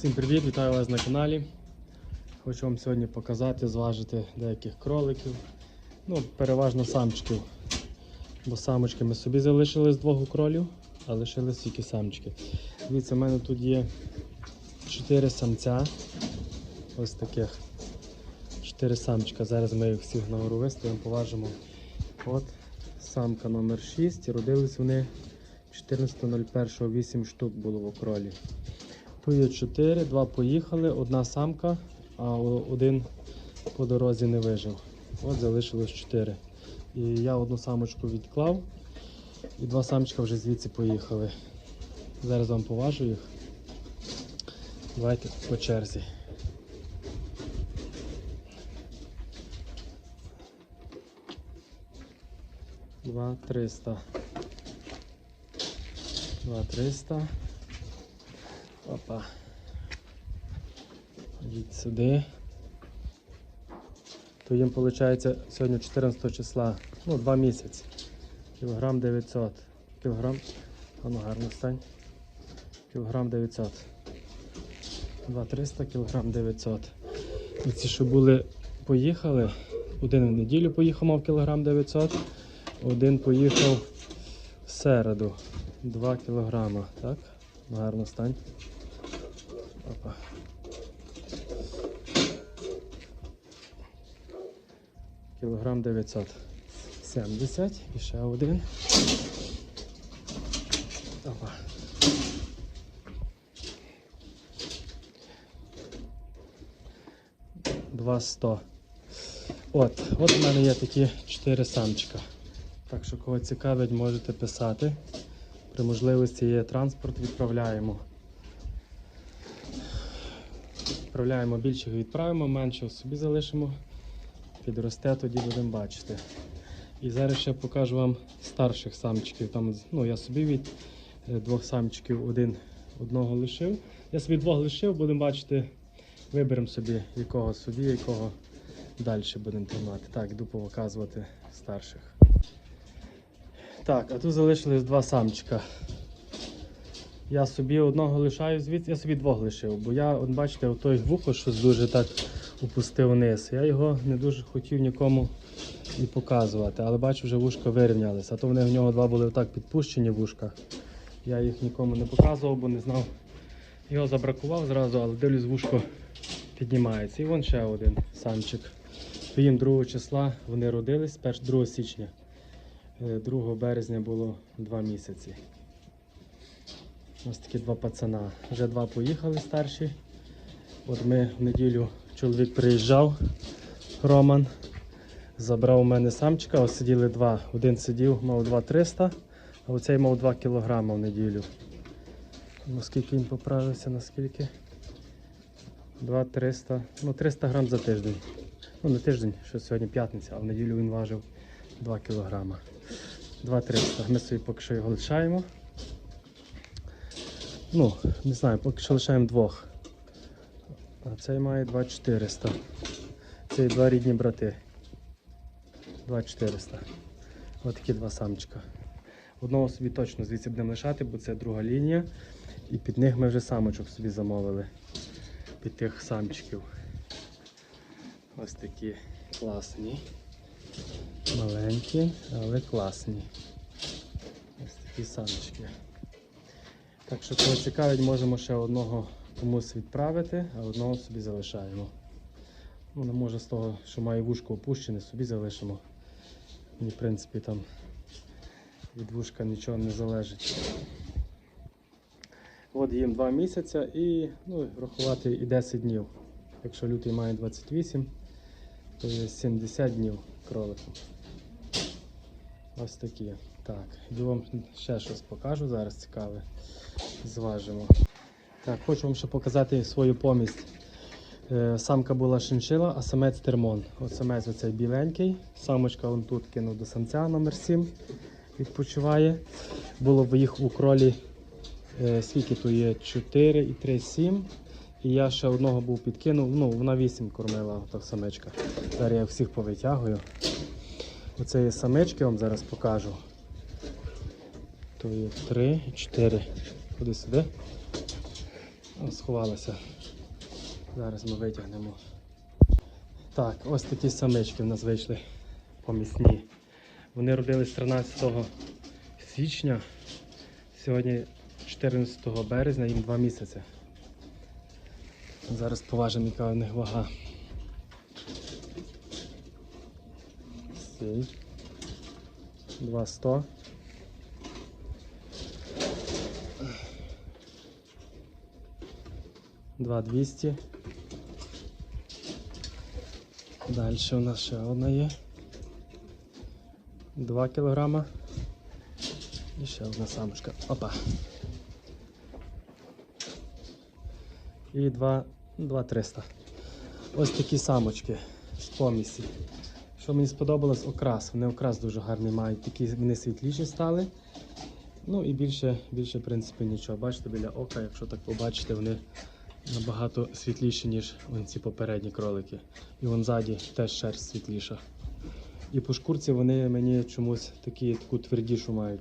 Всім привіт, вітаю вас на каналі. Хочу вам сьогодні показати, зважити деяких кроликів. Ну, переважно самчиків. Бо самочки ми собі залишили з двох кролів, а лишились тільки самчики. Дивіться, в мене тут є 4 самця. Ось таких. 4 самчика. Зараз ми їх всіх нагору виставимо, поважимо. От самка номер 6. Родились вони 14.01 8 штук було в окролі. Тут є 4, два поїхали, одна самка, а один по дорозі не вижив. От залишилось 4. І я одну самочку відклав, і два самчика вже звідси поїхали. Зараз вам поважу їх. Давайте по черзі. Два триста. Два триста. Опа. Йдіть сюди. То їм виходить сьогодні 14 числа, ну, 2 місяці. Кілограм 900. Кілограм. А ну гарно стань. Кілограм 900. 2-300, кілограм 900. І ці, що були, поїхали. Один в неділю поїхав, мав кілограм 900. Один поїхав в середу. 2 кілограма. Так? Гарно стань. Опа. Кілограм 970 і ще один. Опа. Два сто. От, от у мене є такі 4 самчика. Так що кого цікавить, можете писати. При можливості є транспорт, відправляємо. Відправляємо більших відправимо, меншого собі залишимо. Підросте, тоді будемо бачити. І зараз ще покажу вам старших самчиків. Там, ну, я собі від е, двох самчиків один, одного лишив. Я собі двох лишив, будемо бачити, виберемо собі, якого собі, якого далі будемо тримати. Так, йду показувати старших. Так, а тут залишились два самчика. Я собі одного лишаю звідси, я собі двох лишив, бо я, от бачите, отой вухо щось дуже так опустив вниз. Я його не дуже хотів нікому і показувати, але бачу, вже вушка вирівнялися. А то вони в нього два були отак підпущені вушка. Я їх нікому не показував, бо не знав. Його забракував зразу, але дивлюсь, вушко піднімається. І вон ще один самчик. Їм 2 числа вони родились, 1 2 січня. Е, 2 березня було 2 місяці. Ось такі два пацана. Вже два поїхали старші. От ми в неділю чоловік приїжджав, Роман. Забрав у мене самчика, ось сиділи два. Один сидів, мав 2-300, а оцей мав 2 кілограма в неділю. Наскільки він поправився, наскільки? 2-300, ну 300 грам за тиждень. Ну не тиждень, що сьогодні п'ятниця, а в неділю він важив 2 кілограма. 2-300. Ми собі поки що його лишаємо. Ну, не знаю, поки що лишаємо двох. А цей має 2400. Це два рідні брати. 2400. Ось такі два самчика. Одного собі точно звідси будемо лишати, бо це друга лінія. І під них ми вже самочок собі замовили. Під тих самчиків. Ось такі класні. Маленькі, але класні. Ось такі самчики. Так що, кого цікавить, можемо ще одного комусь відправити, а одного собі залишаємо. Ну, може з того, що має вушко опущене, собі залишимо. Мені, в принципі, там від вушка нічого не залежить. От їм 2 місяці і ну, рахувати і 10 днів. Якщо лютий має 28, то є 70 днів кролику. Ось такі. Так, йду вам ще щось покажу зараз цікаве. Зважимо. Так, хочу вам ще показати свою помість. Е, Самка була шиншила, а самець термон. От самець оцей біленький. Самочка он тут кинув до самця номер 7 відпочиває. Було б їх у кролі е, скільки тут є? 4 і 3, 7. І я ще одного був підкинув. Ну, вона 8 кормила, так самечка. Зараз я всіх повитягую. Оце є самечки, вам зараз покажу. То є 3 і 4. Ходи сюди. Сховалася. Зараз ми витягнемо. Так, ось такі самички в нас вийшли помісні. Вони родились 13 січня. Сьогодні 14 березня, їм 2 місяці. Зараз поважимо, яка в них вага. Сій. 200. Два 200. Далі у нас ще одна є. 2 кілограма. І ще одна самочка. Опа. І 2, 2 300. Ось такі самочки з помісі. Що мені сподобалось, окрас. Вони окрас дуже гарний мають. Такі вони світліші стали. Ну і більше, більше, в принципі, нічого. Бачите, біля ока, якщо так побачите, вони набагато світліші, ніж вон ці попередні кролики. І вон ззаді теж шерсть світліша. І по шкурці вони мені чомусь такі, таку твердішу мають.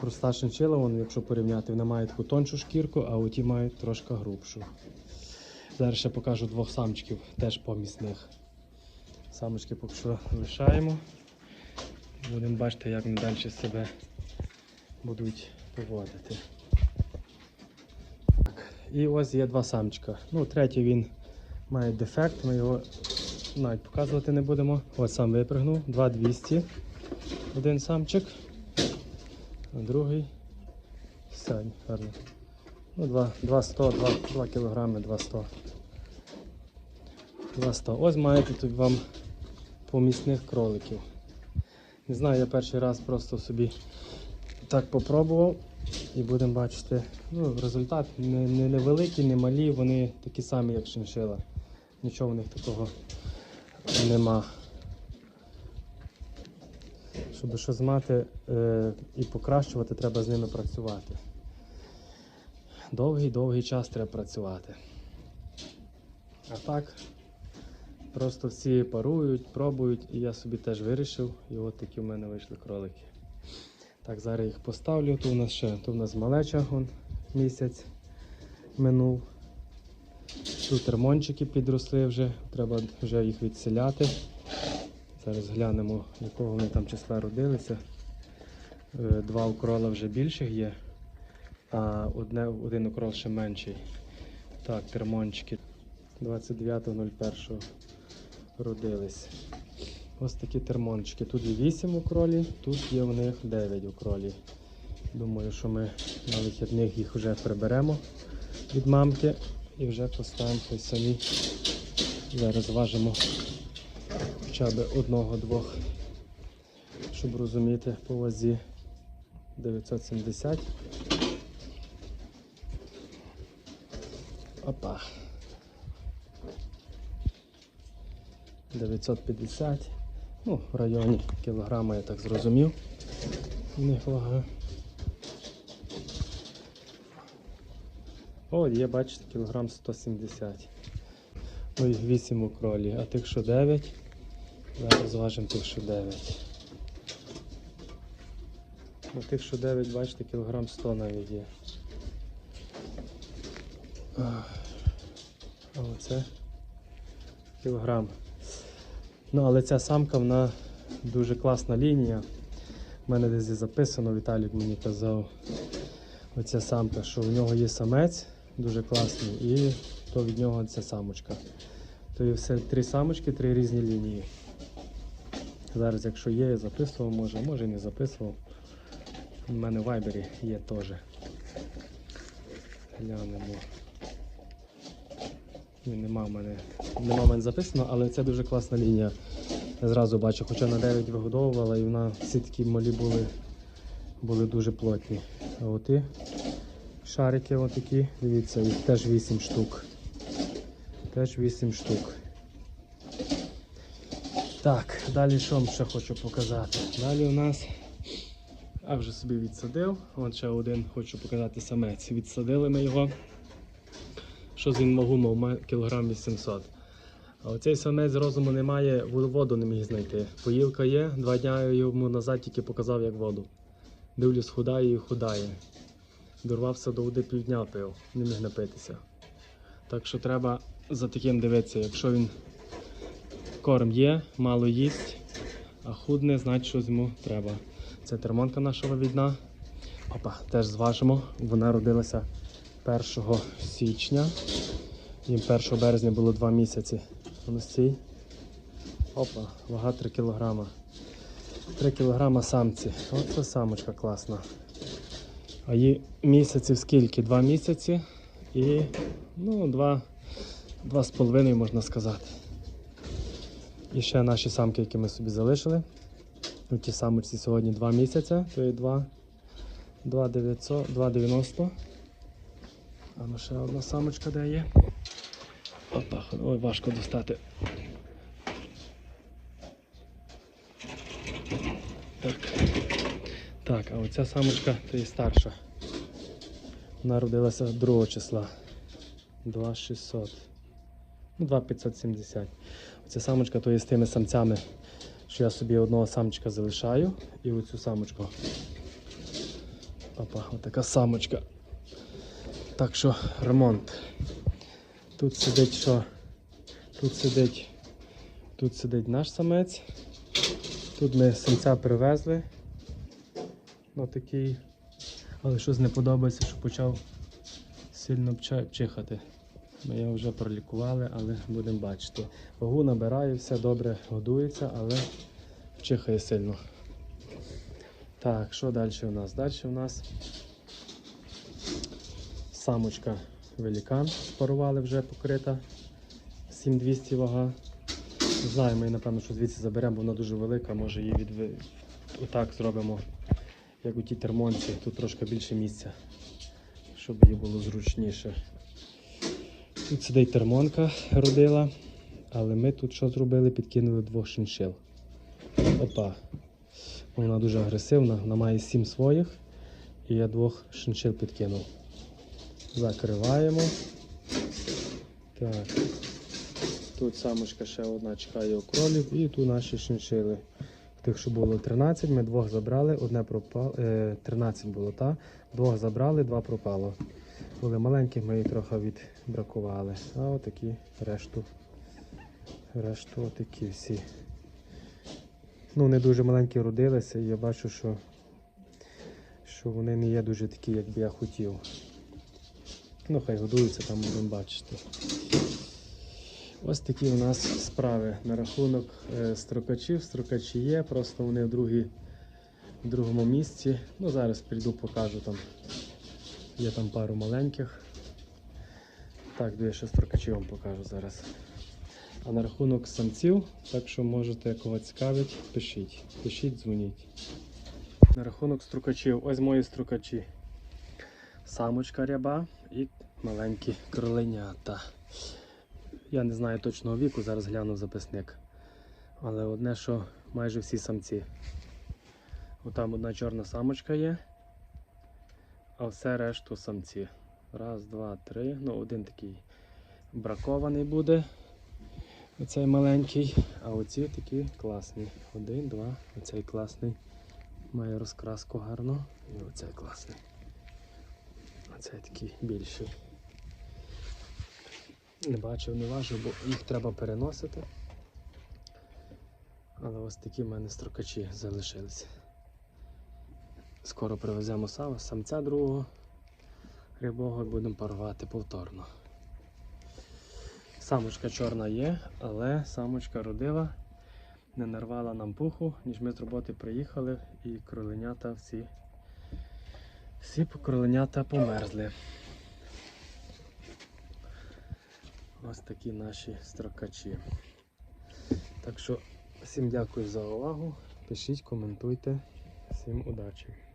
Проста шинчила, вон, якщо порівняти, вона має таку тоншу шкірку, а оті мають трошки грубшу. Зараз ще покажу двох самчиків, теж помісних. Самочки поки що лишаємо. Будемо бачити, як вони далі себе будуть поводити. І ось є два самчика. Ну, третій він має дефект, ми його навіть показувати не будемо. Ось сам випрыгнув, 2200. Один самчик, а другий сядь, гарно. Ну, 2, 200, 2, 2 кілограми, 200. 200. Ось маєте тут вам помісних кроликів. Не знаю, я перший раз просто собі так попробував і будемо бачити. Ну, результат не, не невеликий, не малі, вони такі самі, як шиншила. Нічого в них такого нема. Щоб щось мати е, і покращувати, треба з ними працювати. Довгий-довгий час треба працювати. А так, просто всі парують, пробують, і я собі теж вирішив, і от такі в мене вийшли кролики. Так, зараз їх поставлю. Тут у нас ще тут у нас малеча вон, місяць минув. Тут термончики підросли вже, треба вже їх відселяти. Зараз глянемо, якого вони там числа родилися. Е, Два укрола вже більших є, а одне, один укрол ще менший. Так, термончики 29.01 родились. Ось такі термончики. Тут є 8 укролів, тут є в них 9 укролів. Думаю, що ми на вихідних їх вже приберемо від мамки і вже поставимо хай самі. Зараз важимо хоча б одного-двох, щоб розуміти по вазі 970. Опа. 950. Ну, в районі кілограма, я так зрозумів. У них вага. О, є, бачите, кілограм 170. Ну їх 8 у кролі, а тих, що 9. Зараз зважимо тих, що 9. Ну, тих, що 9, бачите, кілограм 100 навіть є. А оце кілограм. Ну, але ця самка, вона дуже класна лінія. У мене десь записано, Віталік мені казав. Оця самка, що в нього є самець дуже класний, і то від нього ця самочка. То є все три самочки, три різні лінії. Зараз, якщо є, я записував, може, може і не записував. У мене в вайбері є теж. Глянемо. Нема в мене. Нема в мене записано, але це дуже класна лінія. Я зразу бачу, хоча на 9 вигодовувала і вона всі такі малі були, були дуже плотні. А от і шарики отакі, дивіться, їх теж 8 штук. Теж 8 штук. Так, далі що вам ще хочу показати? Далі у нас. А вже собі відсадив. От ще один хочу показати самець. Відсадили ми його. Що з він вагу мав Ма- кілограм 800. А оцей самець розуму немає, воду не міг знайти. Поїлка є, два дня йому назад тільки показав як воду. Дивлюсь, худає і худає. Дорвався до води півдня пив, не міг напитися. Так що треба за таким дивитися, якщо він корм є, мало їсть, а худне, значить щось йому треба. Це термонка наша вивідна. Опа, теж зважимо. Вона родилася 1 січня. Їм 1 березня було 2 місяці. Ось цій. Опа, вага 3 кілограма. 3 кілограма самці. Оце самочка класна. А їй місяців скільки? Два місяці і ну, два, два з половиною можна сказати. І ще наші самки, які ми собі залишили. Ну, ті самочці сьогодні два місяці, то є 2, 2 2,90. А ну ще одна самочка де є. Опа, ой, важко достати. Так. Так, а оця самочка то є старша. Вона родилася 2 числа. 2600. Ну, 2570. Оця самочка то є з тими самцями, що я собі одного самчика залишаю і оцю самочку. Опа, отака самочка. Так що ремонт. Тут сидить що? Тут сидить. Тут сидить наш самець. Тут ми самця привезли. Ну такий. Але щось не подобається, що почав сильно чихати. Ми його вже пролікували, але будемо бачити. Вагу набирає, все добре годується, але чихає сильно. Так, що далі у нас? Далі у нас самочка великан спарували вже покрита. 7200 вага. Не знаю, ми її, напевно, що звідси заберемо, бо вона дуже велика, може її від... отак зробимо, як у тій термонці, тут трошки більше місця, щоб їй було зручніше. Тут сидить термонка родила, але ми тут що зробили? Підкинули двох шиншил. Опа. Вона дуже агресивна, вона має сім своїх, і я двох шиншил підкинув. Закриваємо. Так. Тут самочка ще одна чекає у кролів і тут наші шиншили. Тих, що було 13, ми двох забрали, одне пропало, е, 13 було, та? двох забрали, два пропало. Були маленькі, ми їх трохи відбракували. А отакі решту. Решту отакі всі. Ну, не дуже маленькі родилися, і я бачу, що, що вони не є дуже такі, як би я хотів. Ну, хай годуються, там будемо бачити. Ось такі у нас справи на рахунок е, строкачів. Строкачі є, просто вони в, другій, в другому місці. Ну, зараз прийду, покажу там. Є там пару маленьких. Так, я ще строкачів вам покажу зараз. А на рахунок самців, так що можете, кого цікавить, пишіть. Пишіть, дзвоніть. На рахунок строкачів, ось мої строкачі. Самочка ряба і маленькі кроленята. Я не знаю точного віку, зараз гляну записник. Але одне, що майже всі самці. Отам одна чорна самочка є, а все решту самці. Раз, два, три. Ну, один такий бракований буде. Оцей маленький, а оці такі класні. Один, два, оцей класний. Має розкраску гарну. І оцей класний. Оцей такий більший. Не бачив, не важив, бо їх треба переносити. Але ось такі в мене строкачі залишилися. Скоро привеземо сам- самця другого рябого і будемо парувати повторно. Самочка чорна є, але самочка родила, не нарвала нам пуху, ніж ми з роботи приїхали і кроленята всі, всі кроленята померзли. Ось такі наші строкачі. Так що всім дякую за увагу. Пишіть, коментуйте. Всім удачі!